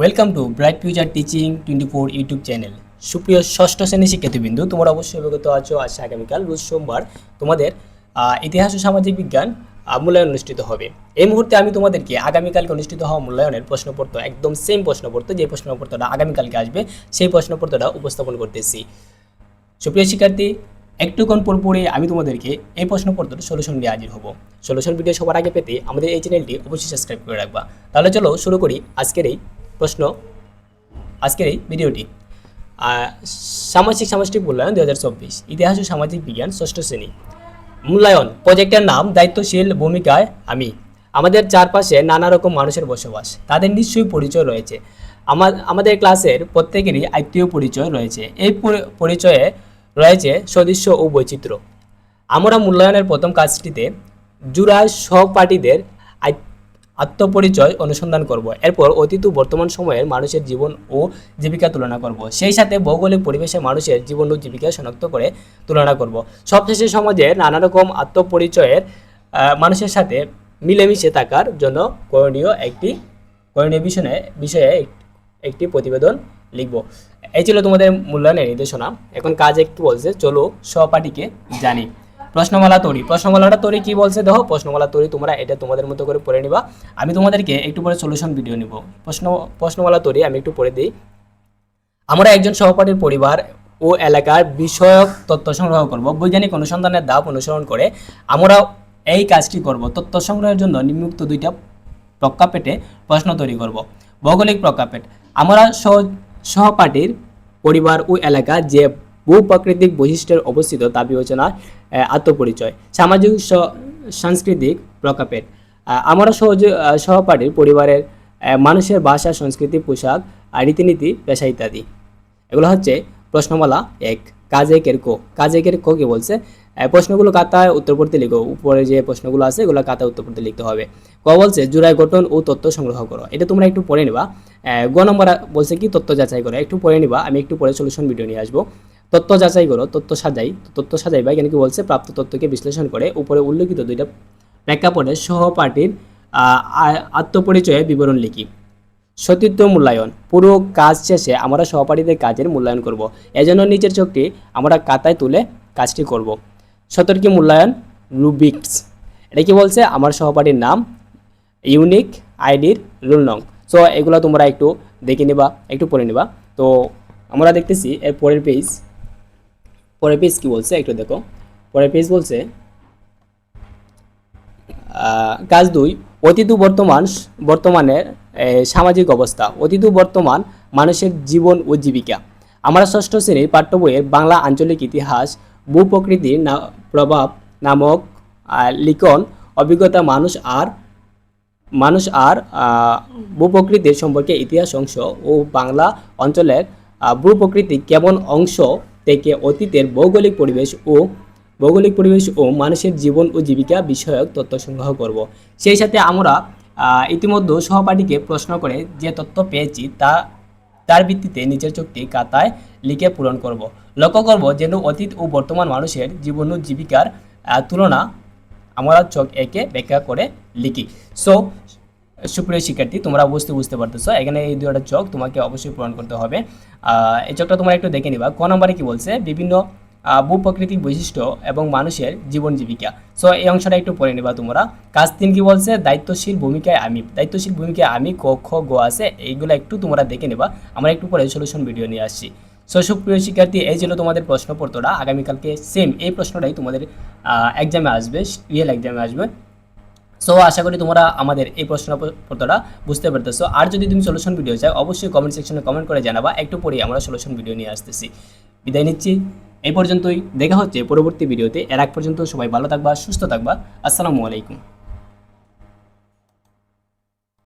Welcome to bright future teaching twenty four YouTube channel সুপ্রিয় ষষ্ঠ শ্রেণি শিক্ষার্থীবৃন্দু, তোমরা অবশ্যই অবগত আছো। আজ আগামীকাল রোজ সোমবার তোমাদের ইতিহাস ও সামাজিক বিজ্ঞান মূল্যায়ন অনুষ্ঠিত হবে। এই মুহূর্তে আমি তোমাদেরকে আগামীকালকে অনুষ্ঠিত হওয়া মূল্যায়নের প্রশ্নপত্র, একদম সেম প্রশ্নপত্র, যে প্রশ্নপত্রটা আগামীকালকে আসবে, সেই প্রশ্নপত্রটা উপস্থাপন করতেছি। সুপ্রিয় শিক্ষার্থী, একটুক্ষণ পর পরে আমি তোমাদেরকে এই প্রশ্নপত্রের সলিউশন নিয়ে হাজির হব। সলিউশন ভিডিও সবার আগে পেতে আমাদের এই চ্যানেলটি অবশ্যই সাবস্ক্রাইব করে রাখবা। তাহলে চলো শুরু করি আজকের এই প্রশ্ন আজকের এই ভিডিওটি। সামাজিক সামষ্টিক মূল্যায়ন দু হাজার চব্বিশ। ইতিহাস ও সামাজিক বিজ্ঞান ষষ্ঠ শ্রেণি। মূল্যায়ন প্রজেক্টের নাম, দায়িত্বশীল ভূমিকায় আমি। আমাদের চারপাশে নানা রকম মানুষের বসবাস। তাদের নিশ্চয়ই পরিচয় রয়েছে। আমার, আমাদের ক্লাসের প্রত্যেকেরই আত্মীয় পরিচয় রয়েছে। এই পরি- পরিচয়ে রয়েছে সদস্য ও বৈচিত্র্য। আমরা মূল্যায়নের প্রথম কাজটিতে জুড়া সহপাঠীদের আত্মপরিচয় অনুসন্ধান করব। এরপর অতীত বর্তমান সময়ের মানুষের জীবন ও জীবিকা তুলনা করব। সেই সাথে ভৌগোলিক পরিবেশে মানুষের জীবন ও জীবিকা শনাক্ত করে তুলনা করব। সবশেষে সমাজে নানা রকম আত্মপরিচয়ের মানুষের সাথে মিলেমিশে থাকার জন্য করণীয় একটি, করণীয় বিষয়ে বিষয়ে একটি প্রতিবেদন লিখব। এই ছিল তোমাদের মূল্যায়নের নির্দেশনা। এখন কাজ একটু বলছে, চলো সহপাঠীকে জানি। প্রশ্নমালা তৈরি। প্রশ্নমালাটা তৈরি কি বলছে দেখো, প্রশ্নমালা তৈরি তোমরা এটা তোমাদের মতো করে পড়ে নিবা। আমি তোমাদেরকে একটু পরে সলিউশন ভিডিও নিব। প্রশ্ন, প্রশ্নমালা তৈরি আমি একটু পড়ে দিই। আমরা একজন সহপাঠীর পরিবার ও এলাকার বিষয়ক তথ্য সংগ্রহ করব। বৈজ্ঞানিক অনুসন্ধানের ধাপ অনুসরণ করে আমরা এই কাজটি করব। তথ্য সংগ্রহের জন্য নিম্নোক্ত দুইটা প্রক্ষাপেটে প্রশ্ন তৈরি করব। ভৌগোলিক প্রক্ষাপেট আমরা সহ- সহপাঠীর পরিবার ও এলাকা যে ভূপ্রাকৃতিক বৈশিষ্ট্যের অবস্থিত তা বিবেচনা আত্মপরিচয়, সামাজিক সাংস্কৃতিক প্রকাপের। আমরা সহজ সহপাঠীর পরিবারের মানুষের ভাষা, সংস্কৃতি, পোশাক রীতিনীতি, পেশা ইত্যাদি। এগুলো হচ্ছে প্রশ্নমালা এক, কাজ একের কো? কাজ একের কো কি বলছে? প্রশ্নগুলো কাতায় উত্তর পড়তে লিখো। উপরে যে প্রশ্নগুলো আছে, এগুলো কাতায় উত্তর পড়তে লিখতে হবে। ক বলছে, জোড়ায় গঠন ও তথ্য সংগ্রহ করো। এটা তোমরা একটু পড়ে নিবা। গ নম্বর বলছে কি তথ্য যাচাই করো। একটু পড়ে নিবা। আমি একটু পরে সলিউশন ভিডিও নিয়ে আসব। তথ্য যাচাই করো তথ্য সাজাই তথ্য সাজাই বা এখানে কি বলছে, প্রাপ্ত তথ্যকে বিশ্লেষণ করে উপরে উল্লেখিত দুইটা প্রেক্ষাপটে সহপাঠীর আত্মপরিচয়ের বিবরণ লিখি। সতীর্থ মূল্যায়ন, পুরো কাজ শেষে আমরা সহপাঠীদের কাজের মূল্যায়ন করব। এজন্য নিচের চোখটি আমরা কাতায় তুলে কাজটি করব। সতর্কী মূল্যায়ন, রুবিক্স। এটা কি বলছে? আমার সহপাঠীর নাম, ইউনিক আইডির রুল নং। সো এগুলো তোমরা একটু দেখে নিবা, একটু পড়ে নিবা। তো আমরা দেখতেছি, এর পরের পেজ পরের পেজ কি বলছে? একটু দেখো। পরের পেজ বলছে কাজ দুই, অতীত বর্তমান বর্তমানের সামাজিক অবস্থা। অতীত বর্তমান, মানুষের জীবন ও জীবিকা। আমরা ষষ্ঠ শ্রেণির পাঠ্য বইয়ের বাংলা আঞ্চলিক ইতিহাস ভূপ্রকৃতির না- প্রভাব নামক লিখন, অভিজ্ঞতা মানুষ আর মানুষ আর ভূপ্রকৃতির সম্পর্কে ইতিহাস অংশ ও বাংলা অঞ্চলের ভূপ্রকৃতি কেমন অংশ থেকে অতীতের ভৌগোলিক পরিবেশ ও ভৌগোলিক পরিবেশ ও মানুষের জীবন ও জীবিকা বিষয়ক তথ্য সংগ্রহ করব। সেই সাথে আমরা ইতিমধ্যে সহপাঠীকে প্রশ্ন করে যে তথ্য পেয়েছি তা, তার ভিত্তিতে নিজের চোখটি খাতায় লিখে পূরণ করব। লক্ষ্য করব যেন অতীত ও বর্তমান মানুষের জীবন ও জীবিকার তুলনা আমরা চোখ একে ব্যাখ্যা করে লিখি। সো সুপ্রিয় শিক্ষার্থী, তোমরা অবশ্যই বুঝতে পারতেছো, এখানে এই দুটো চোখ তোমাকে অবশ্যই পূরণ করতে হবে। এই চোখটা তোমরা একটু দেখে নিবা। ক নম্বরে কি বলছে? বিভিন্ন ভূপ্রাকৃতিক বৈশিষ্ট্য এবং মানুষের জীবন জীবিকা। সো, এই অংশটা একটু পড়ে নিবা তোমরা। কাজ তিন কি বলছে? দায়িত্বশীল ভূমিকায় আমি। দায়িত্বশীল ভূমিকায় আমি, ক, খ, গ আছে, এইগুলো একটু তোমরা দেখে নিবা। আমরা একটু পরে সলিউশন ভিডিও নিয়ে আসছি। সো, সুপ্রিয় শিক্ষার্থী, এই ছিল তোমাদের প্রশ্নপত্রটা। আগামীকালকে সেম এই প্রশ্নটাই তোমাদের এক্সামে আসবে রিয়েল এক্সামে আসবে। সো আশা করি তোমরা আমাদের এই প্রশ্নপত্রটা বুঝতে পারতেছো। আর যদি তুমি সলিউশন ভিডিও চাও, অবশ্যই কমেন্ট সেকশনে কমেন্ট করে জানাবা। একটু পরেই আমরা সলিউশন ভিডিও নিয়ে আসতেছি। বিদায় নিচ্ছি। এই পর্যন্তই। দেখা হচ্ছে পরবর্তী ভিডিওতে এর আগ পর্যন্ত সবাই ভালো থাকবা, সুস্থ থাকবা। আসসালামু আলাইকুম।